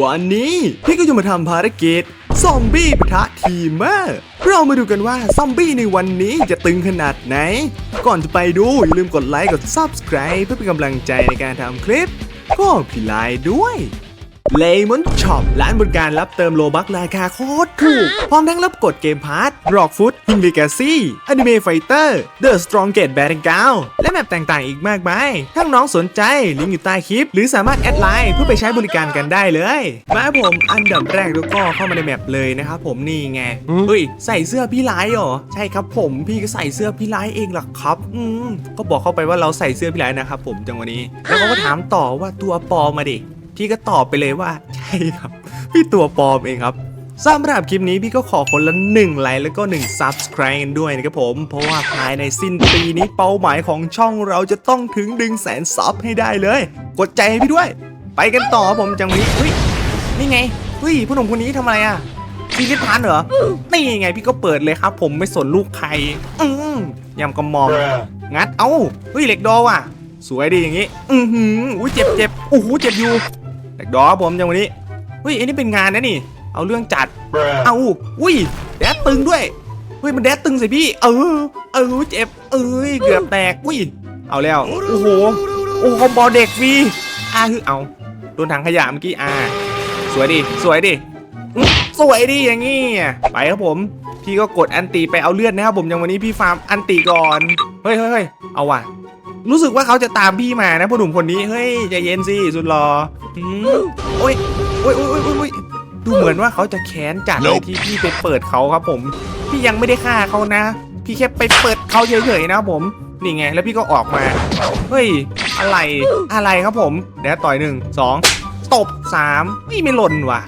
วันนี้พี่ก็จะมาทำภารกิจ ซอมบี้ปะทะทีมเมอร์ เรามาดูกันว่าซอมบี้ในวันนี้จะตึงขนาดไหน ก่อนจะไปดู อย่าลืมกดไลค์กด Subscribe เพื่อเป็นกำลังใจในการทำคลิปก็พี่ไลน์ด้วย เลมอนช็อปร้านบริการรับเติมโลบักราคาโคตรถูก พร้อมทั้งรับกดเกมพาร์ทบล็อกฟุตฮิงลิกาซี่อนิเมะไฟเตอร์เดอะสตรองเกตแบรงกาวและแมปต่างๆอีกมากมายถ้าน้องสนใจลิงก์อยู่ใต้คลิป หรือสามารถแอดไลน์เพื่อไปใช้บริการกันได้เลยมาผมอันดับแรกแล้วก็เข้ามาในแมปเลยนะครับผมนี่ไงเฮ้ยใส่เสื้อพี่ไลท์เหรอใช่ครับผมพี่ก็ใส่เสื้อพี่ไลท์เองเหรอครับ อืมก็บอกเข้าไปว่าเราใส่เสื้อพี่ไลท์นะครับผมจังวันนี้ แล้วเขาก็ถามต่อว่าตัวปลอมมาดิ พี่ก็ตอบไปเลยว่าใช่ครับ พี่ตัวปลอมเองครับสำหรับคลิปนี้พี่ก็ขอคนละ1ไลค์แล้วก็1 Subscribe กันด้วยนะครับผม เพราะว่าภายในสิ้นปีนี้เป้าหมายของช่องเราจะต้องถึงดึงแสนซับให้ได้เลย กดใจให้พี่ด้วย ไปกันต่อผมจังนี้เฮ้ยนี่ไงเฮ้ยผู้หนุ่มคนนี้ทำอะไรอะพี่คิดพันเหรอนี่ไงพี่ก็เปิดเลยครับ ผมไม่สนลูกใครอืมยำกระมอมงัดเอ้าเฮ้ยเหล็กดอว่ะ สวยดีอย่างงี้ อือหืออุ้ยเจ็บเจ็บโอ้โหเจ็บอยู่ กดอครับผมจังวันนี้เฮ้ยไอ้นี่เป็นงานนะนี่ เอาเรื่องจัด เอ้าอุ้ยแดดตึงด้วยเฮ้ยมันแดดตึงใส่พี่ เออ เออเจ็บ เอ้ยเกือบแตกอุ้ยเอาแล้ว โอ้โห โอ้คอมบอเด็กฟรีอ่าคือเอาโดนถังขยะเมื่อกี้อ่าสวยดิ สวยดิอื้อสวยดิอย่างงี้ ไปครับผม พี่ก็กดอันตีไปเอาเลือดนะครับผมอย่างวันนี้พี่ฟาร์มอันตีก่อน เฮ้ยเฮ้ยเฮ้ยเอาว่ะ รู้สึกว่าเขาจะตามพี่มานะผู้หนุ่มคนนี้ เฮ้ยใจเย็นสิสุดรออืมโอ้ยโอ้ยโอ้ยโอ้ยโอ้ยโอ้ยดูเหมือนว่าเขาจะแค้นจัดเลยที่พี่ไปเปิดเขาครับผม พี่ยังไม่ได้ฆ่าเขานะ พี่แค่ไปเปิดเขาเฉยๆนะครับผม นี่ไง แล้วพี่ก็ออกมา เฮ้ย อะไร อะไรครับผม เดี๋ยวต่อยหนึ่งสองตบสามไม่ไม่หล่นว่ะ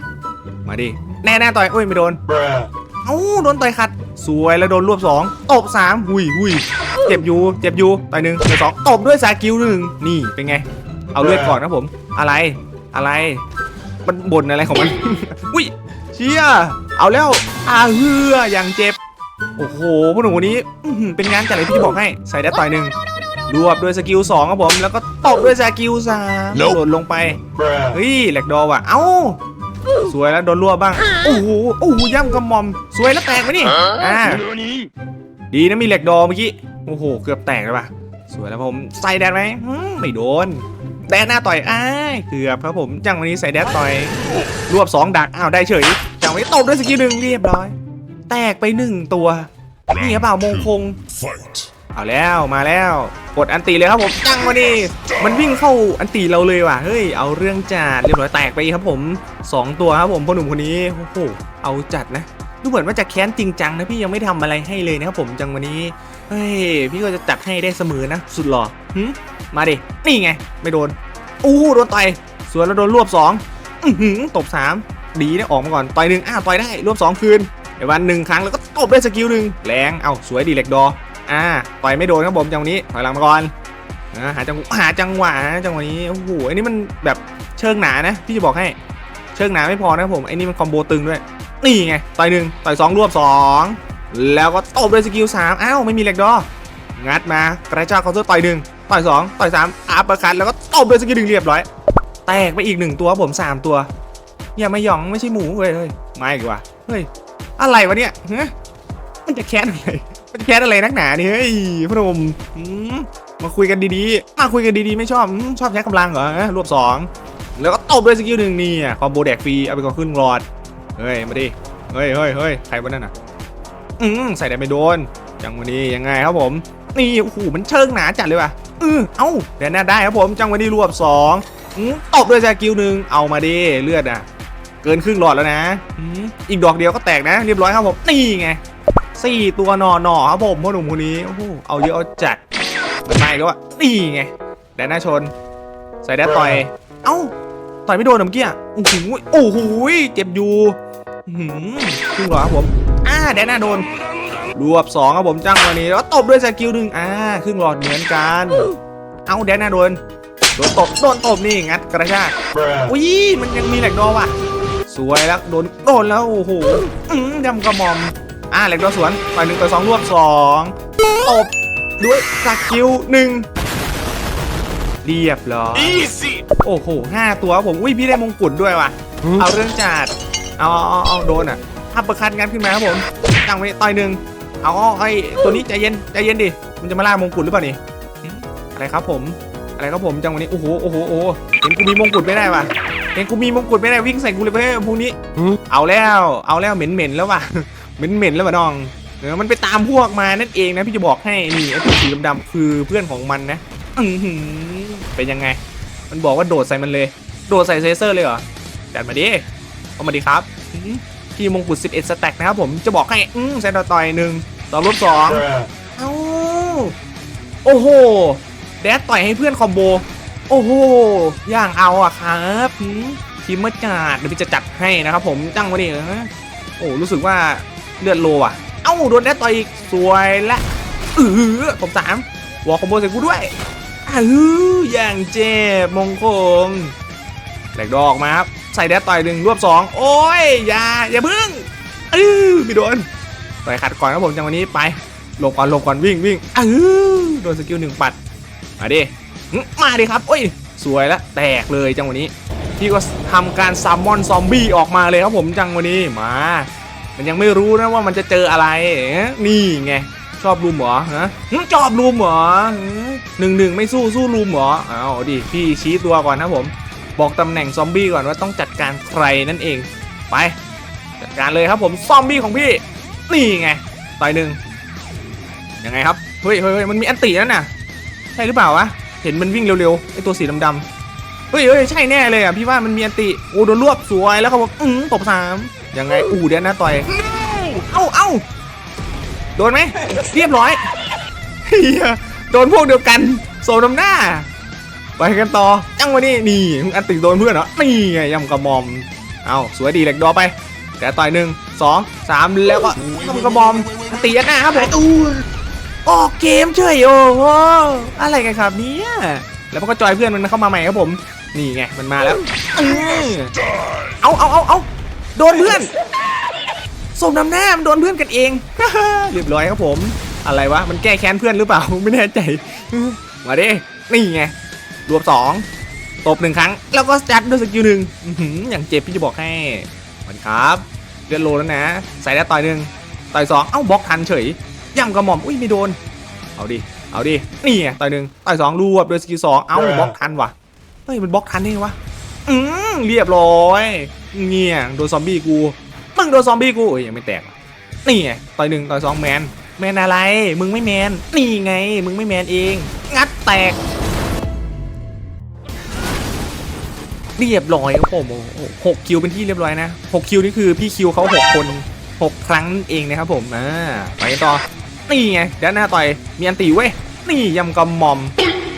มาดิ แน่ๆต่อยโอ้ยไม่โดนเอ้าโดนต่อยขัด สวยแล้วโดนรวบสองตบสามหุยหุย เจ็บอยู่เจ็บอยู่ต่อยหนึ่งต่อยสองตบด้วยสากิลหนึ่งนี่เป็นไง เอาเลือดก่อนนะผม อะไรอะไร มันบ่นอะไรของมัน อุ้ยเชี่ยเอาแล้วอาเฮืออย่างเจ็บ โอ้โหพวกหนูคนนี้อื้อหือเป็นงานจัดเลยพี่จะบอกให้ใส่ได้ต่อยหนึ่งรวบด้วยสกิลสองครับผม แล้วก็ตบด้วยสกิลสาม Nope โดดลงไปเฮ้ยแหลกดอว่ะเอ้าสวยแล้วโดนรวบบ้าง โอ้โห โอ้โหย่ำกระหม่อม สวยแล้วแตกไหมนี่ อ่า ดีนะมีเหล็กดอเมื่อกี้ โอ้โห เกือบแตกเลยป่ะสวยแล้วผม ใส่แดดไหมอืมไม่โดน แดดหน้าต่อยอ้ายเกือบครับผมจังวันนี้ใส่แดดต่อย รวบสองดัก อ้าว ได้เฉย จังวันนี้ตบด้วยสกิลหนึ่งเรียบร้อย แตกไปหนึ่งตัว นี่หรือเปล่ามงคง Fight. เอาแล้วมาแล้ว กดอันตีเลยครับผมจังมาดิมันวิ่งเข้าอันตีเราเลยว่ะ เฮ้ย เอาเรื่องจัดเรียบร้อยแตกไปครับผมสองตัวครับผมพ่อหนุ่มคนนี้ โอ้โห เอาจัดนะ ดูเหมือนว่าจะแค้นจริงจังนะพี่ยังไม่ทำอะไรให้เลยนะครับผมจังวันนี้ เฮ้ยพี่ก็จะจัดให้ได้เสมอนะ สุดหล่อหึมาดิ นี่ไง ไม่โดน อู้โดนต่อยสวนแล้วโดนรวบสองอื้อหือตบสามดีนะออกมาก่อน ต่อยหนึ่งอ้าวต่อยได้ รวบสองคืนเดี๋ยววันหนึ่งครั้งแล้วก็ตบด้วยสกิลหนึ่งแรง เอ้าสวยดีเล็กดอ อ่า ต่อยไม่โดนครับผมจังหวะนี้ ถอยหลังมาก่อนอ่าหาจังหาจังหวะนะจังหวะนี้ โอ้โห อันนี้มันแบบเชิงหนานะ พี่จะบอกให้ เชิงหนาไม่พอนะครับผม ไอ้นี่มันคอมโบตึงด้วย นี่ไง ต่อยหนึ่งต่อยสองรวบสอง แล้วก็ตบด้วยสกิลสามอ้าวไม่มีเหล็กดอ งัดมากระชากเคาน์เตอร์ต่อยหนึ่งต่อยสองต่อยสามอัปเปอร์คัตแล้วก็ตบด้วยสกิลหนึ่งเรียบร้อย แตกไปอีกหนึ่งตัวผมสามตัวอย่ามาหยองไม่ใช่หมูเว้ยเฮ้ยไม่ดีกว่าเฮ้ยอะไรวะเนี่ยฮะมันจะแค้นอะไรมันจะแค้นอะไรนักหนานี่เฮ้ยพนมมมาคุยกันดีๆ มาคุยกันดีๆ ไม่ชอบชอบใช้กำลังเหรอฮะรวบสองแล้วก็ตบด้วยสกิลหนึ่งนี่คอมโบแดกฟรีเอาไปก่อนขึ้นรอดเฮ้ยมาดิเฮ้ยเฮ้ยเฮ้ยใครวะนั่นอะ อืมใส่ได้ไม่โดนจังวะนี้ยังไงครับผม นี่โอ้โหมันเชิงหนาจัดเลยว่ะเออเอ้าเดี๋ยวน้าได้ครับผมจังวะนี้รวบสองอืมตบด้วยสกิลหนึ่งเอามาดิเลือดอะ เกินครึ่งหลอดแล้วนะอืมอีกดอกเดียวก็แตกนะ เรียบร้อยครับผมนี่ไงสี่ตัวหนอหนอครับผมพ่อหนุ่มคนนี้โอ้โหเอาเยอะเอาจัดมันไม่ก็ว่านี่ไงแดนหน้าชน ใส่แดนต่อย เอ้าต่อยไม่โดนเมื่อกี้อะโอ้โหโอ้โหเจ็บอยู่หือครึ่งหลอดครับผม แดนหน้าโดนรวบสองครับผมจังวันนี้แล้วก็ตบด้วยสกิลหนึ่งอ่าครึ่งหลอดเหมือนกัน เอาแดนหน้าโดนโดนตบโดนตบนี่งัดกระชากอุ้ยมันยังมีแหลกดอว่ะ สวยแล้วโดนโดนแล้วโอ้โหอืมยำกระหม่อมอ่าแหลกดอสวนต่อยหนึ่งต่อยสองรวบสองตบด้วยสกิลหนึ่งเรียบร้อย Easy. โอ้โหห้าตัวครับผมอุ้ยพี่ได้มงกุฎด้วยว่ะ เอาเรื่องจัดเอาเอาเอาเอาโดนอะ ถ้าประคันงันขึ้นมาครับผมจังไว้ต่อยหนึ่งเอาอาไอ้ตัวนี้ใจเย็นใจเย็นดิมันจะมาล่ามงกุฎหรือเปล่านี่อะไรครับผม อะไรครับผมจังวันนี้โอ้โหโอ้โหโอ้โหเห็นกูมีมงกุฎไม่ได้ว่ะเห็นกูมีมงกุฎไม่ได้วิ่งใส่กูเลยเว้ยพวกนี้เอาแล้วเอาแล้วเหม็นเหม็นแล้วว่ะเหม็นเหม็นแล้วว่ะน้องเออมันไปตามพวกมานั่นเองนะพี่จะบอกให้นี่ไอ้ตัวสีดำๆคือเพื่อนของมันนะอืเป็นยังไง มันบอกว่าโดดใส่มันเลย โดดใส่เซเซอร์เลยเหรอจัดมาดิเอามาดิครับ อื้อหือพี่มงกุฎ11 สแต็กนะครับผมจะบอกให้อืมใส่ต่อต่อยหนึ่งต่อลบสองเอ้าโอ้โห แดดต่อยให้เพื่อนคอมโบ โอ้โห อย่างเอาอะครับหืมทีมเมื่อจัดเดี๋ยวพี่จะจัดให้นะครับผมจังวะดิเออโอ้รู้สึกว่าเลือดโลอะ เอ้าโดนแดดต่อยอีกสวยละเออผมสามวอลคอมโบใส่กูด้วยเอออย่างเจ็บมงคงแหลกดอกมาครับ ใส่แดดต่อยหนึ่งรวบสองโอ้ยอย่าอย่าพึ่งเออไม่โดนต่อยขัดก่อนครับผมจังวันนี้ไปหลบก่อนหลบก่อนวิ่งวิ่งเออโดนสกิลหนึ่งปัดมาดิมาดิครับโอ้ยสวยแล้วแตกเลยจังหวะนี้พี่ก็ทำการซัมมอนซอมบี้ออกมาเลยครับผมจังหวะนี้มา มันยังไม่รู้นะว่ามันจะเจออะไรนี่ไงชอบลุมเหรอฮะชอบลุมเหรอหนึ่งหนึ่งไม่สู้สู้ลุมเหรอเอาดิพี่ชี้ตัวก่อนนะผม บอกตำแหน่งซอมบี้ก่อนว่าต้องจัดการใครนั่นเอง ไป จัดการเลยครับผมซอมบี้ของพี่ นี่ไงต่อยหนึ่งยังไงครับเฮ้ยเฮ้ยเฮ้ยมันมีอันตีนั่นน่ะใช่หรือเปล่าวะเห็นมันวิ่งเร็วๆไอตัวสีดำๆเฮ้ยเฮ้ยใช่แน่เลยอะพี่ว่ามันมีอันติโอ้โดนรวบสวยแล้วครับผมอืมตบสามยังไงอู้เดี๋ยวนะต่อยเอ้าเอ้าโดนไหมเรียบร้อยเฮียโดนพวกเดียวกันโซนำหน้า ไปกันต่อจังวะนี่นี่อันติโดนเพื่อนเหรอนี่ไงยำกระหมอมเอ้าสวยดีเหล็กดอไปแต่ต่อยหนึ่งสองสามแล้วก็ยำกระหมอมอันติยัดหน้าครับผมอู้ออกเกมเฉยโอ้โหอะไรกันครับเนี่ยแล้วมันก็จอยเพื่อนมันเข้ามาใหม่ครับผมนี่ไงมันมาแล้วเออเอาเอาเอาเอาโดนเพื่อนสมน้ำหน้ามันโดนเพื่อนกันเองเรียบร้อยครับผม อะไรวะมันแก้แค้นเพื่อนหรือเปล่าไม่แน่ใจมาดินี่ไง รวบสองตบหนึ่งครั้ง แล้วก็จัดด้วยสกิลหนึ่งอื้อหืออย่างเจ็บพี่จะบอกให้มันครับเลือดโลแล้วนะ ใส่ได้ต่อยหนึ่งต่อยสองเอ้าบล็อกทันเฉยย่ำกระหม่อมอุ้ยไม่โดน เอาดิเอาดินี่ไงต่อยหนึ่งต่อยสองรวบด้วยสกิลสองเอ้าบล็อกทันว่ะเฮ้ยมันบล็อกทันได้ไงวะอืมเรียบร้อยเงี้ยโดนซอมบี้กูมึงโดนซอมบี้กูเอ้ยยังไม่แตกว่ะนี่ไงต่อยหนึ่งต่อยสองแมนแมนอะไร มึงไม่แมนนี่ไง มึงไม่แมนเอง งัดแตก เรียบร้อยครับผมหกคิวเป็นที่เรียบร้อยนะหกคิวนี่คือพี่คิวเขาหกคนหกครั้งนั่นเองนะครับผมอ่าไปกันต่อนี่ไงด้านหน้าต่อยมีอันตีเว้ยนี่ยำกำมอม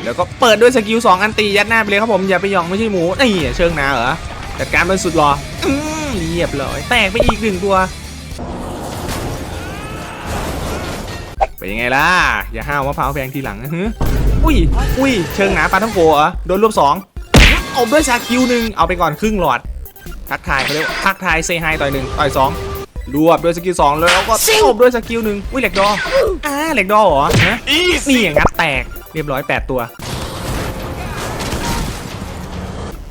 แล้วก็เปิดด้วยสกิล2อันตียัดหน้าไปเลยครับผมอย่าไปหยองไม่ใช่หมูนี่เชิงนาเหรอจัดการเป็นสุดหรออืมเรียบร้อยแตกไปอีกหนึ่งตัวเป็นยังไงล่ะอย่าห้าวมะพร้าวแพงทีหลังนะฮึอุ้ยอุ้ยเชิงหนาปลาท่องโกะเหรอโดนรวบสอง อบด้วยชาคิวหนึ่งเอาไปก่อนครึ่งหลอดทักทายเขาเรียกว่าทักทายเซฮายต่อยหนึ่งต่อยสองรวบด้วยสกิลสองแล้วก็ตบด้วยสกิลหนึ่งอุ้ยเหล็กดออ่าเหล็กดอเหรอฮะนี่อย่างงัดแตกเรียบร้อยแปดตัว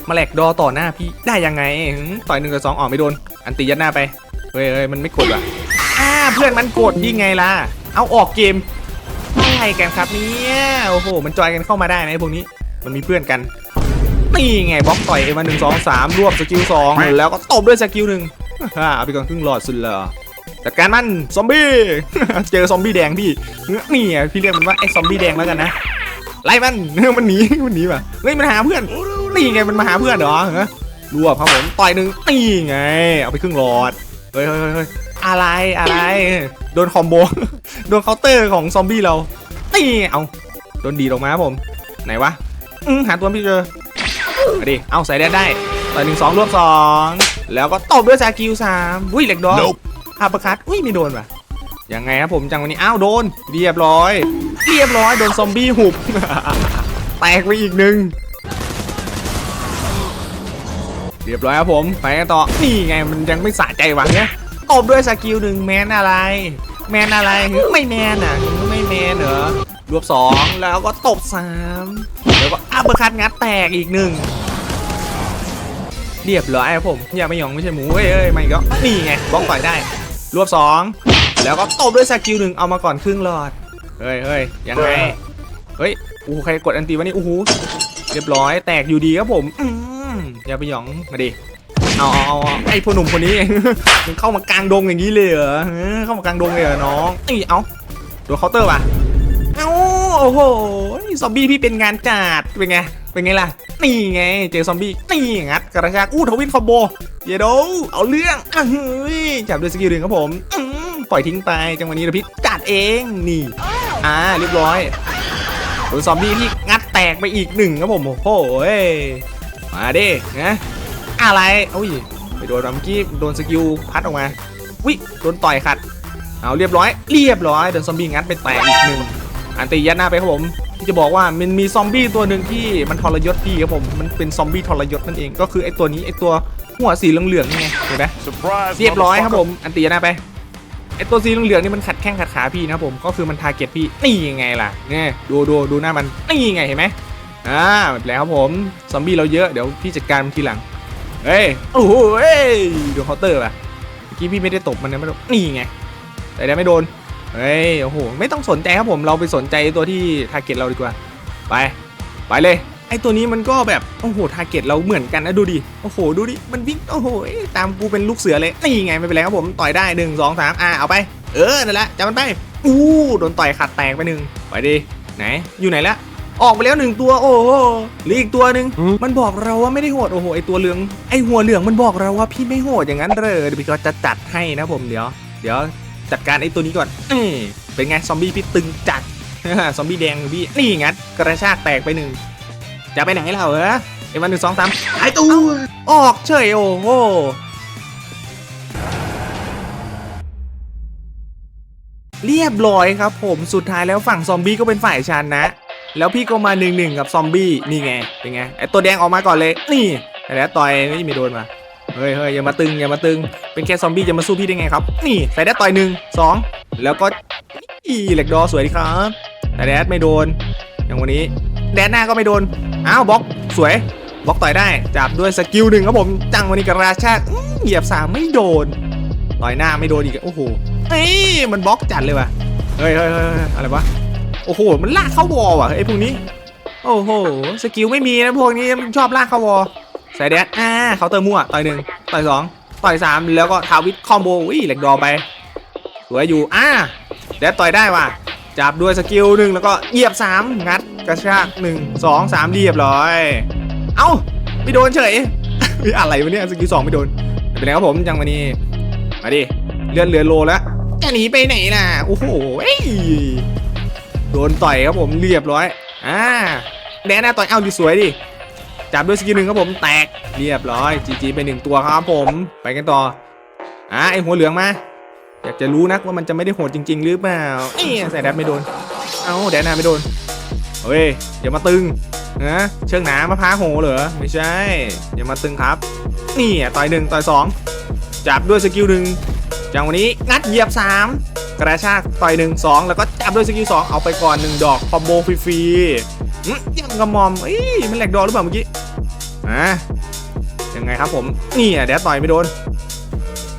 มาแหลกดอต่อหน้าพี่ได้ยังไงหืมต่อยหนึ่งกับสองออกไม่โดน อันตียัดหน้าไปเฮ้ยเฮ้ยมันไม่กดว่ะอ่าเพื่อนมันกดยิ่งไงล่ะ เอาออกเกมอะไรกันครับเนี่ยโอ้โห มันจอยกันเข้ามาได้นะไอ้พวกนี้ มันมีเพื่อนกัน นี่ไงบล็อกต่อยเอมาหนึ่งสองสามรวบสกิลสองแล้วก็ตบด้วยสกิลหนึ่งฮ่าเอาไปก่อนครึ่งหลอดสุดเลยจัดการมันซอมบี้เจอซอมบี้แดงพี่นี่ไงพี่เรียกมันว่าไอ้ซอมบี้แดงแล้วกันนะไล่มันมันหนีมันหนีป่ะเฮ้ยมันหาเพื่อนนี่ไงมันมาหาเพื่อนเหรอฮะรวบครับผมต่อยหนึ่งนี่ไง เอาไปครึ่งหลอดเฮ้ยเฮ้ยเฮ้ยอะไรอะไร โดนคอมโบโดนเคาน์เตอร์ของซอมบี้เรานี่เอาโดนดีออกมาครับผม ไหนวะหาตัวไม่เจอ มาดิเอาใส่แดนได้ต่อยหนึ่งสองรวบสองแล้วก็ตบด้วยซากิวสามอุ้ยเหล็กดอก Nope อัปเปอร์คัตอุ้ยไม่โดนว่ะยังไงครับผมจังวันนี้อ้าวโดน เรียบร้อย เรียบร้อยโดนซอมบี้หุบแตกไปอีกหนึ่งเรียบร้อยครับผมไปกันต่อนี่ไงมันยังไม่สะใจหวังเนี่ยตบด้วยสกิลหนึ่งแมนอะไร แมนอะไรหรือไม่แมนอะหรือไม่แมนเหรอ รวบสองแล้วก็ตบสามแล้วก็อัปเปอร์คัตงัดแตกอีกหนึ่งเรียบร้อยครับผมอย่าไปหยองไม่ใช่หมูเอ้ยเอ้ยไม่ก็นี่ไงบล็อกต่อยได้ รวบสองแล้วก็ตบด้วยสกิลหนึ่งเอามาก่อนครึ่งหลอดเฮ้ยเฮ้ยยังไงเฮ้ยโอ้โหใครกดอันตีวะนี่โอ้โหเรียบร้อยแตกอยู่ดีครับผมอย่าไปหยองมาดิเอาเอาไอ้พ่อหนุ่มคนนี้มันเข้ามากลางดงอย่างนี้เลยเหรอเออเข้ามากลางดงเลยเหรอน้องนี่เอาโดนเคาน์เตอร์ป่ะ เอ้าโอ้โหซอมบี้พี่เป็นงานจัดเป็นไงเป็นไงล่ะนี่ไงเจอซอมบี้นี่งัดกระชากอู้ทวินคอมโบเยโดเอาเรื่องเฮ้ยจับด้วยสกิลหนึ่งครับผมปล่อยทิ้งไปจังหวะนี้เราพิษจัดเองนี่อ่าเรียบร้อยโดนซอมบี้ที่งัดแตกไปอีกหนึ่งครับผมโอ้โหมาดินะอะไรโอ้ยไปโดนเมื่อกี้โดนสกิลพัดออกมาวิโดนต่อยขัดเอาเรียบร้อย เรียบร้อยโดนซอมบี้งัดไปแตกอีกหนึ่ง อันตียัดหน้าไปครับผมที่จะบอกว่ามันมีซอมบี้ตัวหนึ่งที่มันทรยศพี่ครับผมมันเป็นซอมบี้ทรยศนั่นเองก็คือไอตัวนี้ไอตัวหัวสีเหลืองๆนี่ไงเห็นไหม Surprise, เรียบร้อยครับผ motherfucker. มอันตีหน้าไปไอตัวสีเหลืองๆนี่มันขัดแข้งขัดขาพี่นะครับผมก็คือมันทาร์เก็ตพี่นี่ยังไงล่ะเนี่ยดูดูดูหน้ามันนี่ยังไงเห็นไหมอ่าแล้วครับผมซอมบี้เราเยอะเดี๋ยวพี่จัดการมันทีหลังเฮ้ยโอ้โหเฮ้ยดูเคาน์เตอร์ป่ะเมื่อกี้พี่ไม่ได้ตบมันนะไม่โดนนี่ไงแต่ได้ไม่โดน เฮ้ยโอ้โหไม่ต้องสนใจครับผมเราไปสนใจตัวที่ทาร์เก็ตเราดีกว่า ไปไปเลยไอตัวนี้มันก็แบบโอ้โหทาร์เก็ตเราเหมือนกันนะดูดิโอ้โหดูดิมันวิ่งโอ้โหตามกูเป็นลูกเสือเลยนี่ไงไม่เป็นไรครับผมต่อยได้หนึ่งสองสามอะเอาไปเออนั่นแหละจับมันไปอู้โดนต่อยขาดแตกไปหนึ่งไปดิไหนอยู่ไหนละออกไปแล้วหนึ่งตัวโอ้โหเหรืออีกตัวหนึ่งหืมมันบอกเราว่าไม่ได้โหดโอ้โหไอตัวเหลืองไอหัวเหลืองมันบอกเราว่าพี่ไม่โหดอย่างนั้นเลยเดี๋ยวพี่ก็จะจัดให้นะผมเดี๋ยว เดี๋ยว จัดการไอตัวนี้ก่อนนี่เป็นไงซอมบี้พี่ตึงจัดซอมบี้แดงพี่นี่งัดกระชากแตกไปหนึ่งจะไปไหนเราเหรอไอ้วันหนึ่งสองสามหายตัวออกเฉยโอ้โหเรียบร้อยครับผมสุดท้ายแล้วฝั่งซอมบี้ก็เป็นฝ่ายชนะ แล้วพี่ก็มาหนึ่งหนึ่งกับซอมบี้นี่ไงเป็นไงไอ้ตัวแดงออกมาก่อนเลยนี่แต่แล้วต่อยนี่ไม่โดนมา เฮ้ยเฮ้ยอย่ามาตึงอย่ามาตึง เป็นแค่ซอมบี้จะมาสู้พี่ได้ไงครับ นี่ใส่แดดต่อยหนึ่งสองแล้วก็อีเหล็กดอสวยดีครับแต่แดดไม่โดน อย่างวันนี้แดนหน้าก็ไม่โดน อ้าวบล็อกสวยบล็อกต่อยได้จับด้วยสกิลหนึ่งครับผมจังวันนี้กับระชาเหยียบสามไม่โดนต่อยหน้าไม่โดนอีกโอ้โหเอ้ยมันบล็อกจัดเลยว่ะเฮ้ยเฮ้ยเฮ้ยเฮ้ยอะไรวะโอ้โหมันลากเข้าวอว่ะไอ้พวกนี้ โอ้โหสกิลไม่มีนะพวกนี้มันชอบลากเข้าวอ ลใส่แดดอ่าเขาน์เติมมั่วต่อยหนึ่งต่อยสองต่อยสามแล้วก็ทาวิทคอมโบวิ่เหล็กดอไปสวยอยู่อ่าแดดต่อยได้ว่ะจับด้วยสกิลหนึ่งแล้วก็เหยียบสามงัดกระชากหนึ่งสองสามเรียบร้อย เอ้าไม่โดนเฉยอะไรวะเนี่ยสกิลสองไม่โดนไม่เป็นไรครับผมจังวันนี้มาดิเลือดเหลือโลแล้วจะหนีไปไหนน่ะโอ้โหเอ้ยโดนต่อยครับผมเรียบร้อยอ่าแดนหน้าต่อยเอ้าดีสวยดิ จับด้วยสกิลหนึ่งครับผมแตกเรียบร้อยจีจีไปหนึ่งตัวครับผมไปกันต่ออ่าไอหัวเหลืองมาอยากจะรู้นักว่ามันจะไม่ได้โหดจริง ๆ หรือเปล่าเอ้ยใส่แดดไม่โดนเอ้าแดดนาไม่โดนเฮ้ยอย่ามาตึงนะเชิงหนามะพร้าวโหเหรอไม่ใช่อย่ามาตึงครับ นี่ต่อยหนึ่งต่อยสองจับด้วยสกิลหนึ่งจังวันนี้งัดเหยียบสามกระชากต่อยหนึ่งสองแล้วก็จับด้วยสกิลสองเอาไปก่อนหนึ่งดอกคอมโบฟรีๆอื้อยังกระมอมเอ้ยมันแหลกดอกหรือเปล่าเมื่อกี้ อะยังไงครับผม นี่อะแดดต่อยไม่โดน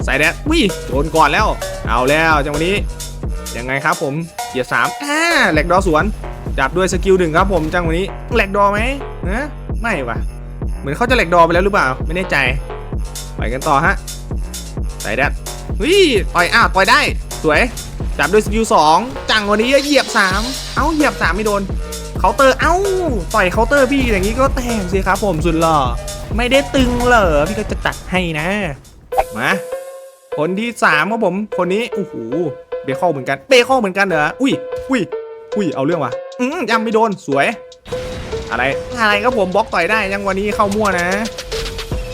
ใส่แดดวิ่โดนก่อนแล้ว เอาแล้วจังวันนี้ ยังไงครับผมเหยียบสามอ่าแหลกดอสวน จับด้วยสกิลหนึ่งครับผมจังวันนี้แหลกดอไหมนะไม่ว่ะ เหมือนเขาจะแหลกดอไปแล้วหรือเปล่า ไม่แน่ใจ ไปกันต่อฮะ ใส่แดดวิ่ต่อยอ้าวต่อยได้ สวย จับด้วยสกิลสองจังวันนี้เหยียบสามเอ้าเหยียบสามไม่โดนาน์เตอร์เอ้าต่อยเคาน์เตอร์พี่อย่างนี้ก็แตกสิครับผมสุดหล่อไม่ได้ตึงเหรอพี่ก็จะจัดให้นะมาคนที่สามครับผมคนนี้โอ้โหเบคอลเหมือนกันเบคอลเหมือนกันเหรออุ้ยอุ้ยอุ้ยเอาเรื่องว่ะอืมยังไม่โดนสวย อะไรอะไรครับผมบล็อกต่อยได้ยังวันนี้เข้ามั่วนะ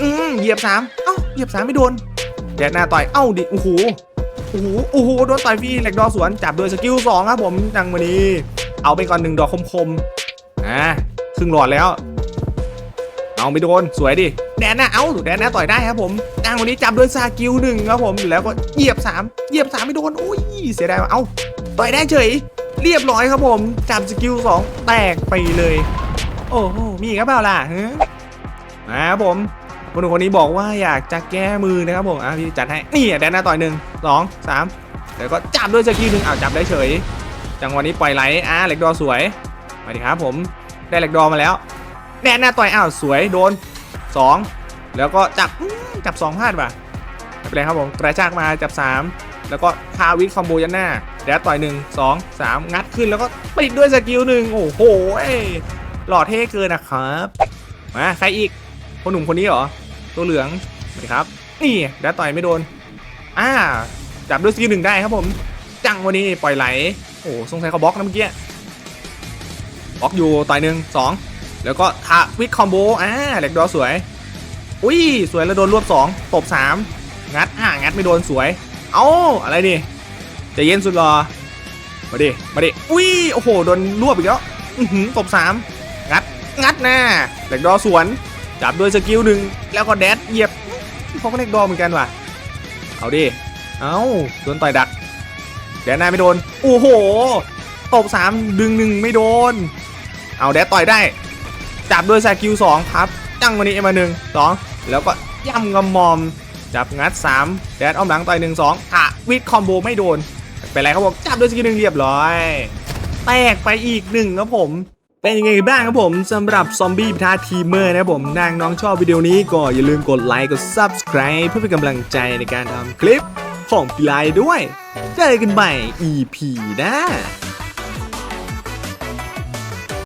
อืมเหยียบสามเอ้าเหยียบสามไม่โดนแดดหน้าต่อยเอ้าดิโอ้โหโอ้โหโอ้โหโดนต่อยฟรีแหล็กดอสวนจับโดยสกิลสองครับผมจังวันนี้ เอาไปก่อนหนึ่งดอกคมๆอ่าครึ่งหลอดแล้ว เอาไม่โดนสวยดิแดนน้าเอาแดนน้าต่อยได้ครับผมนางวันนี้จับด้วยซากิลหนึ่งครับผมแล้วก็เหยียบสามเหยียบสามไม่โดนอุ้ยเสียดายเอาต่อยได้เฉย เรียบร้อยครับผมจับสกิลสองแตกไปเลย โอ้โหมีกครับเปล่าล่ะฮะมาครับผมคนหนุ่มคนนี้บอกว่าอยากจะแก้มือนะครับผมอะพี่จัดให้นี่แดนหน้าต่อยหนึ่งสองสามแล้วก็จับด้วยสกิลหนึ่งอ้าวจับได้เฉย จังหวะนี้ปล่อยไหลอะเหล็กดอสวยมาดิครับผมได้เหล็กดอมาแล้วแดนหน้าต่อยอ้าวสวยโดนสองแล้วก็จับจับสองพลาดป่ะไม่เป็นไรครับผมกระชากมาจับสามแล้วก็คาวิทคอมโบยันหน้าแดดต่อยหนึ่งสองสามงัดขึ้นแล้วก็ปิดด้วยสกิลหนึ่งโอ้โหหล่อเท่เกินนะครับมาใครอีกคนหนุ่มคนนี้เหรอตัวเหลืองสวัสดีครับ นี่แดดต่อยไม่โดนอ่าจับด้วยสกิลหนึ่งได้ครับผม จังวันนี้ปล่อยไหล โอ้สงสัยเขาบล็อกนะเมื่อกี้บล็อกอยู่ต่อยหนึ่งสองแล้วก็ทาวิดคอมโบอ่าเหล็กดอสวย อุ้ยสวยแล้วโดนรวบสองตบสามงัดอ่างัดไม่โดนสวย เอ้าอะไรนี่จะเย็นสุดรอมาดิมาดิอุ้ยโอ้โหโดนรวบอีกแล้วอือหือตบสามงัดงัดหน้าเหล็กดอสวนจับด้วยสกิลหนึ่งแล้วก็แดดเหยียบเขาก็เหล็กดอเหมือนกันว่ะเอาดิเอ้าโดนต่อยดัก แดนหน้าไม่โดน โอ้โห ตบสามดึงหนึ่งไม่โดน เอาแดดต่อยได้ จับด้วยสกิลสองครับจังวันนี้เอ็มาหนึ่งสองแล้วก็ย่ำกำมอม จับงัดสามแดดอ้อมหลังต่อยหนึ่งสองถะวิดคอมโบไม่โดน เป็นไรครับผมจับด้วยสกิลหนึ่งเรียบร้อยแตกไปอีกหนึ่งครับผมเป็นยังไงบ้างครับผมสำหรับซอมบี้พิทาทีมเมอร์นะครับผมนางน้องชอบวิดีโอนี้ก็อย่าลืมกดไลค์กด Subscribe เพื่อเป็นกำลังใจในการทำคลิป ของพี่ไลด้วย เจอกันใหม่ EP หน้า